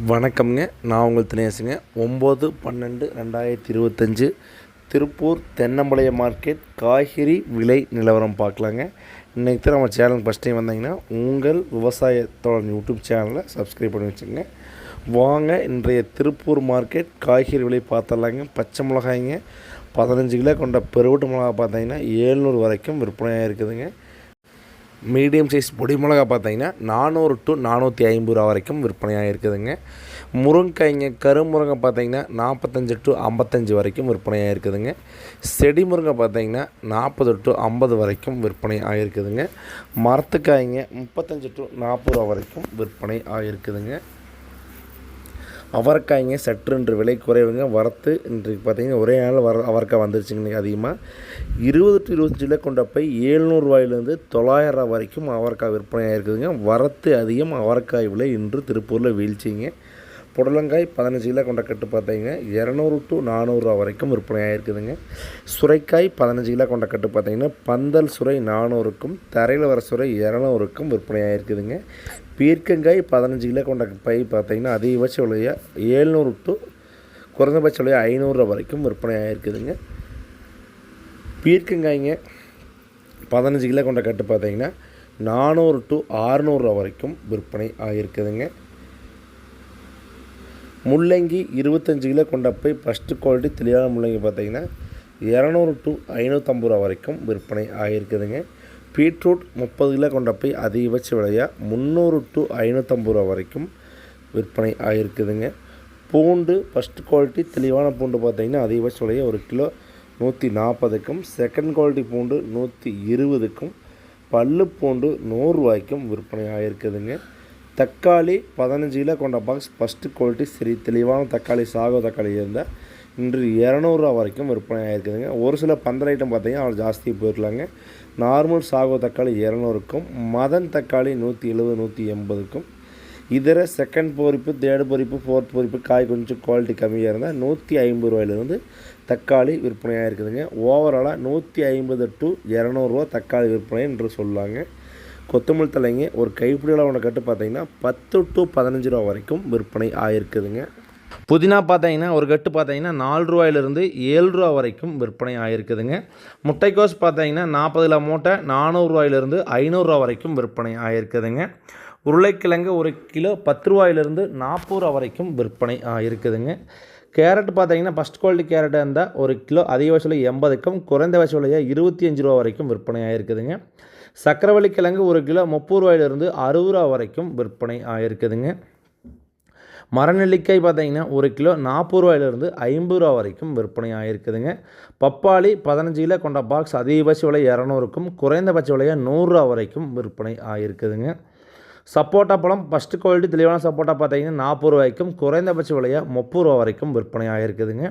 வணக்கம்ங்க. நான் உங்கள் தினேசுங்க. ஒம்பது பன்னெண்டு ரெண்டாயிரத்தி இருபத்தஞ்சு திருப்பூர் தென்னம்பாளையம் மார்க்கெட் காய்கறி விலை நிலவரம் பார்க்கலாங்க. இன்றைக்கி தான் நம்ம சேனல் ஃபஸ்ட் டைம் வந்தீங்கன்னா உங்கள் விவசாயத்தோட யூடியூப் சேனலை சப்ஸ்கிரைப் பண்ணி வச்சுங்க வாங்க இன்றைய திருப்பூர் மார்க்கெட் காய்கறி விலை பார்த்துடலாங்க. பச்சை மிளகாய்ங்க பதினஞ்சு கிலோ கொண்ட பெருவட்டு மிளகா பார்த்தீங்கன்னா ஏழ்நூறு வரைக்கும் விற்பனையாக இருக்குதுங்க மீடியம் சைஸ் பொடி மிளகா பார்த்தீங்கன்னா நானூறு டு நானூற்றி ஐம்பது ரூபா வரைக்கும் விற்பனையாக இருக்குதுங்க. முருங்கைக்காய்ங்க கருமுருங்கை பார்த்தீங்கன்னா நாற்பத்தஞ்சு டு ஐம்பத்தஞ்சு வரைக்கும் விற்பனையாக இருக்குதுங்க. செடி முருங்கை பார்த்தீங்கன்னா நாற்பது டு ஐம்பது வரைக்கும் விற்பனை ஆகிருக்குதுங்க மரத்துக்காய்ங்க முப்பத்தஞ்சு டு நாற்பது ரூபா வரைக்கும் விற்பனை ஆகிருக்குதுங்க அவரைக்காய்ங்க சற்று இன்று விலை குறைவுங்க. வரத்து இன்றைக்கு பார்த்தீங்கன்னா ஒரே நாள் வர அவரைக்காய் வந்துருச்சுங்க இன்றைக்கி அதிகமாக இருபது டு இருபத்தஞ்சு கிலோ கொண்ட போய் ஏழ்நூறுவாயிலேருந்து தொள்ளாயிரம் ரூபா வரைக்கும் அவரைக்காய் விற்பனையாக இருக்குதுங்க வரத்து அதிகம் அவரைக்காய் விலை இன்று திருப்பூரில் வீழ்ச்சிங்க. புடலங்காய் பதினஞ்சு கிலோ கொண்ட கட்டு பார்த்தீங்கன்னா இரநூறு டு நானூறுரூவா வரைக்கும் விற்பனையாக இருக்குதுங்க சுரைக்காய் பதினஞ்சு கிலோ கொண்ட கட்டு பார்த்தீங்கன்னா பந்தல் சுரை நானூறுக்கும் தரையில் வர சுரை இரநூறுக்கும் விற்பனையாக இருக்குதுங்க பீர்க்கங்காய் பதினஞ்சு கிலோ கொண்ட பை பார்த்தீங்கன்னா அதிகபட்ச விலையாக ஏழ்நூறு டு குறைந்தபட்ச விலையாக ஐநூறுரூவா வரைக்கும் விற்பனையாக இருக்குதுங்க பீர்க்கங்காய்ங்க பதினஞ்சு கிலோ கொண்ட கட்டு பார்த்தீங்கன்னா நானூறு டு ஆறுநூறுரூவா வரைக்கும் விற்பனை ஆகிருக்குதுங்க முள்ளங்கி இருபத்தஞ்சு கிலோ கொண்ட போய் ஃபஸ்ட்டு குவாலிட்டி தெளிவான முள்ளங்கி பார்த்தீங்கன்னா இரநூறு டு ஐநூற்றம்பது ரூபா வரைக்கும் விற்பனை ஆகியிருக்குதுங்க. பீட்ரூட் முப்பது கிலோ கொண்ட போய் அதிகபட்ச விலையாக முந்நூறு டு ஐநூற்றம்பது ரூபா வரைக்கும் விற்பனை ஆகியிருக்குதுங்க. பூண்டு ஃபஸ்ட்டு குவாலிட்டி தெளிவான பூண்டு பார்த்தீங்கன்னா அதிகபட்ச விலையாக ஒரு கிலோ நூற்றி நாற்பதுக்கும் செகண்ட் குவாலிட்டி பூண்டு நூற்றி இருபதுக்கும் பல்லு பூண்டு நூறுரூவாய்க்கும் விற்பனை ஆகியிருக்குதுங்க. தக்காளி பதினஞ்சு கிலோ கொண்ட பாக்ஸ் ஃபஸ்ட்டு குவாலிட்டி சரி தெளிவான தக்காளி சாகோ தக்காளி இருந்தால் இன்று இரநூறுவா வரைக்கும் விற்பனை ஆகிருக்குதுங்க ஒரு சில பந்தல் ஐட்டம் பார்த்தீங்கன்னா அவர் ஜாஸ்தி போயிருக்கலாங்க. நார்மல் சாகோ தக்காளி இரநூறுக்கும் மதன் தக்காளி நூற்றி எழுபது நூற்றி எண்பதுக்கும். இதர செகண்ட் பொரிப்பு தேர்டு பொறிப்பு ஃபோர்த் பொறிப்பு காய் கொஞ்சம் குவாலிட்டி கம்மியாக இருந்தால் நூற்றி ஐம்பது ரூபாயிலிருந்து தக்காளி விற்பனையாக இருக்குதுங்க ஓவராலாக நூற்றி ஐம்பது டு இரநூறுவா தக்காளி விற்பனை என்று சொல்லாங்க. கொத்தமல்லி தலைங்க ஒரு கைப்பிடி அளவு கட்டு பார்த்தீங்கன்னா பத்து டு பதினஞ்சு ரூபா வரைக்கும் விற்பனை ஆகிருக்குதுங்க புதினா பார்த்தீங்கன்னா ஒரு கட்டு பார்த்தீங்கன்னா நாலு ரூபாயிலிருந்து ஏழு ரூபா வரைக்கும் விற்பனை ஆகிருக்குதுங்க முட்டைக்கோஸ் பார்த்தீங்கன்னா நாற்பது கிலோ மூட்டை நானூறுரூவாயிலிருந்து ஐநூறுரூவா வரைக்கும் விற்பனை ஆகிருக்குதுங்க உருளைக்கிழங்கு ஒரு கிலோ பத்து ரூபாயிலிருந்து நாற்பது ரூபா வரைக்கும் விற்பனை ஆகிருக்குதுங்க கேரட் பார்த்தீங்கன்னா ஃபஸ்ட் குவாலிட்டி கேரட்டாக இருந்தால் ஒரு கிலோ அதிக வயசுல எண்பதுக்கும் குறைந்த விலையாக இருபத்தி அஞ்சு ரூபா வரைக்கும் விற்பனை ஆகிருக்குதுங்க சக்கரவள்ளி கிழங்கு ஒரு கிலோ முப்பது ரூபாயிலிருந்து அறுபது ரூபா வரைக்கும் விற்பனை ஆகிருக்குதுங்க மரநெல்லிக்காய் பார்த்தீங்கன்னா ஒரு கிலோ நாற்பது ரூபாயிலிருந்து ஐம்பது ரூபா வரைக்கும் விற்பனை ஆகிருக்குதுங்க பப்பாளி பதினஞ்சு கிலோ கொண்ட பாக்ஸ் அதிகபட்ச விலை இரநூறுக்கும் குறைந்தபட்ச விலையாக நூறுரூவா வரைக்கும் விற்பனை ஆகிருக்குதுங்க சப்போட்டா பழம் ஃபஸ்ட்டு குவாலிட்டி தெளிவான சப்போட்டா பார்த்தீங்கன்னா நாற்பது ரூபாய்க்கும் குறைந்தபட்ச விலையாக முப்பது ரூபா வரைக்கும் விற்பனை ஆகிருக்குதுங்க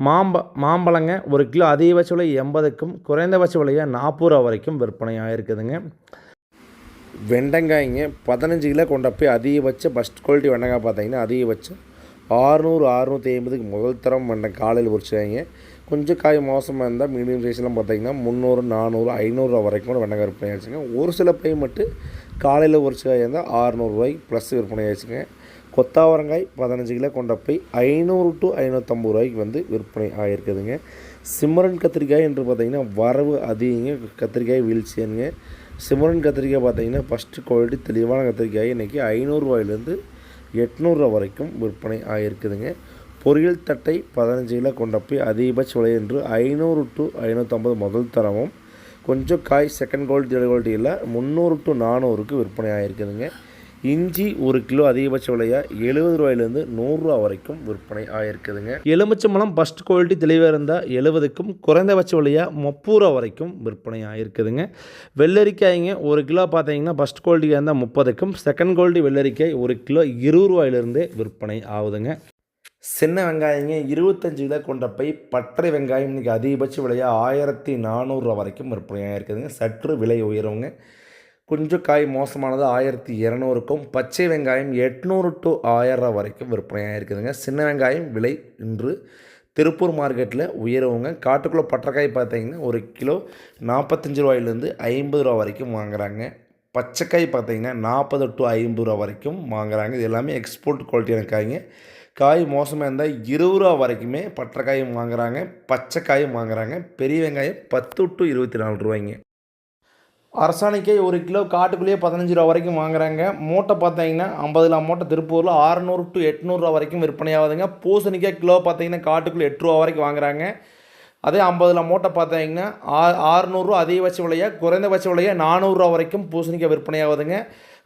மாம்ப மாம்பழங்க ஒரு கிலோ அதிகபட்ச விலை எண்பதுக்கும் குறைந்தபட்ச விலையாக நாற்பது ரூபா வரைக்கும் விற்பனை ஆகிருக்குதுங்க வெண்டங்காய்ங்க பதினஞ்சு கிலோ கொண்ட போய் அதிகபட்ச ஃபஸ்ட் குவாலிட்டி வெண்டைக்காய் பார்த்தீங்கன்னா அதிகபட்சம் ஆறுநூறு அறுநூற்றி ஐம்பதுக்கு முதல் தரம் வெண்டை காலையில் பொறிச்சாங்க கொஞ்சம் காய் மோசமாக இருந்தால் மீடியம் சைஸ்லாம் பார்த்தீங்கன்னா முந்நூறு நானூறு ஐநூறுரூவா வரைக்கும் கூட வெண்டைக்காய் விற்பனை ஆயிடுச்சுங்க. ஒரு சில பை மட்டும் காலையில் ஒரு காய் இருந்தால் ஆறுநூறுவாய்க்கு ப்ளஸ் விற்பனை ஆயிடுச்சுங்க. கொத்தாவரங்காய் பதினஞ்சு கிலோ கொண்ட போய் ஐநூறு டு ஐநூற்றம்பது ரூபாய்க்கு வந்து விற்பனை ஆகிருக்குதுங்க சிம்மரன் கத்திரிக்காய் என்று பார்த்தீங்கன்னா வரவு அதிகங்க. கத்திரிக்காய் வீழ்ச்சியனுங்க. சிம்மரன் கத்திரிக்காய் பார்த்தீங்கன்னா ஃபஸ்ட்டு குவாலிட்டி தெளிவான கத்திரிக்காய். இன்றைக்கி ஐநூறுரூவாயிலேருந்து எட்நூறுரூவா வரைக்கும் விற்பனை ஆகிருக்குதுங்க பொரியல் தட்டை பதினஞ்சு கிலோ கொண்ட போய் அதிகபட்ச விலை என்று ஐநூறு டு ஐநூற்றம்பது முதல் தரமும் கொஞ்சம் காய் செகண்ட் குவாலிட்டி தேர்ட் குவாலிட்டியில் இல்லை முந்நூறு டு நானூறுக்கு விற்பனை ஆகிருக்குதுங்க இஞ்சி ஒரு கிலோ அதிகபட்ச விலையாக எழுபது ரூபாயிலேருந்து நூறுரூவா வரைக்கும் விற்பனை ஆகிருக்குதுங்க எலுமிச்சம்பழம் ஃபஸ்ட் குவாலிட்டி தெளிவாக இருந்தால் எழுபதுக்கும் குறைந்தபட்ச விலையாக முப்பது ரூபா வரைக்கும் விற்பனை ஆகிருக்குதுங்க வெள்ளரிக்காய்ங்க ஒரு கிலோ பார்த்தீங்கன்னா ஃபஸ்ட் குவாலிட்டியாக இருந்தால் முப்பதுக்கும் செகண்ட் குவாலிட்டி வெள்ளரிக்காய் ஒரு கிலோ இருபது ரூபாயிலிருந்தே விற்பனை ஆகுதுங்க. சின்ன வெங்காயங்க இருபத்தஞ்சு கிலோ கொண்ட பை பற்றை வெங்காயம் இன்றைக்கி அதிகபட்ச விலையாக ஆயிரத்தி நானூறுரூவா வரைக்கும் விற்பனையாக இருக்குதுங்க. சற்று விலை உயரவங்க கொஞ்சம் காய் மோசமானது ஆயிரத்தி இரநூறுக்கும் பச்சை வெங்காயம் எட்நூறு டு ஆயிரரூவா வரைக்கும் விற்பனையாக இருக்குதுங்க. சின்ன வெங்காயம் விலை இன்று திருப்பூர் மார்க்கெட்டில் உயரவுங்க காட்டுக்குள்ளே பட்டக்காய் பார்த்தீங்கன்னா ஒரு கிலோ நாற்பத்தஞ்சு ரூபாயிலேருந்து ஐம்பது ரூபா வரைக்கும் வாங்குறாங்க. பச்சைக்காய் பார்த்தீங்கன்னா நாற்பது டு ஐம்பது ரூபா வரைக்கும் வாங்குறாங்க. இது எல்லாமே எக்ஸ்போர்ட் குவாலிட்டியான காய்ங்க. காய் மோசமாக இருந்தால் இருபது ரூபா வரைக்குமே பட்டக்காயும் வாங்குறாங்க பச்சைக்காயும் வாங்குறாங்க பெரிய வெங்காயம் பத்து டு இருபத்தி நாலு ரூபாய்ங்க. அரசாணிக்கே ஒரு கிலோ காட்டுக்குள்ளேயே பதினஞ்சு ரூபா வரைக்கும் வாங்குறாங்க. மூட்டை பார்த்தீங்கன்னா ஐம்பதுல மூட்டை திருப்பூரில் அறநூறு டு எட்நூறுரூவா வரைக்கும் விற்பனை ஆகுதுங்க பூசணிக்காய் கிலோ பார்த்தீங்கன்னா காட்டுக்குள்ளே எட்டு ரூபா வரைக்கும் வாங்குறாங்க. அதே ஐம்பதுல மூட்டை பார்த்தீங்கன்னா ஆ ஆறுநூறுவா அதிகபட்ச விலையாக குறைந்தபட்ச விலையாக நானூறுரூவா வரைக்கும் பூசணிக்காய் விற்பனை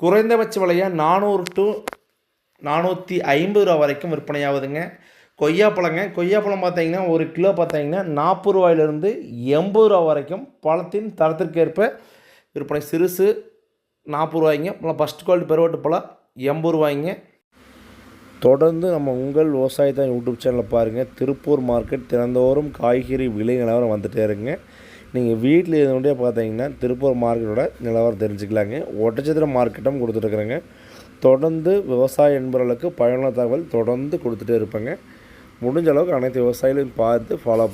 குறைந்தபட்ச விலையாக நானூறு டு நானூற்றி ஐம்பது ரூபா வரைக்கும் விற்பனை ஆகுதுங்க கொய்யாப்பழங்க கொய்யாப்பழம் பார்த்தீங்கன்னா ஒரு கிலோ பார்த்தீங்கன்னா நாற்பது ரூபாயிலிருந்து எண்பது ரூபா வரைக்கும் பழத்தின் தரத்திற்கேற்ப விற்பனை. சிறுசு நாற்பது ரூபாய்ங்க பழம் ஃபஸ்ட் குவாலிட்டி பெருவட்டு பழம் எண்பது ரூபாய்ங்க. தொடர்ந்து நம்ம உங்கள் விவசாயத்தான் யூடியூப் சேனலில் பாருங்கள் திருப்பூர் மார்க்கெட் தினந்தோறும் காய்கறி விலை நிலவரம் வந்துகிட்டே இருங்க நீங்கள் வீட்டில் இருந்தோடய பார்த்தீங்கன்னா திருப்பூர் மார்க்கெட்டோட நிலவரம் தெரிஞ்சுக்கலாங்க. ஒட்டச்சத்திரம் மார்க்கெட்டும் கொடுத்துட்ருக்குறேங்க. தொடர்ந்து விவசாய என்பவர்களுக்கு பயனுள்ள தகவல் தொடர்ந்து கொடுத்துட்டே இருப்பேங்க. முடிஞ்ச அளவுக்கு அனைத்து விவசாயிகளையும் பார்த்து ஃபாலோ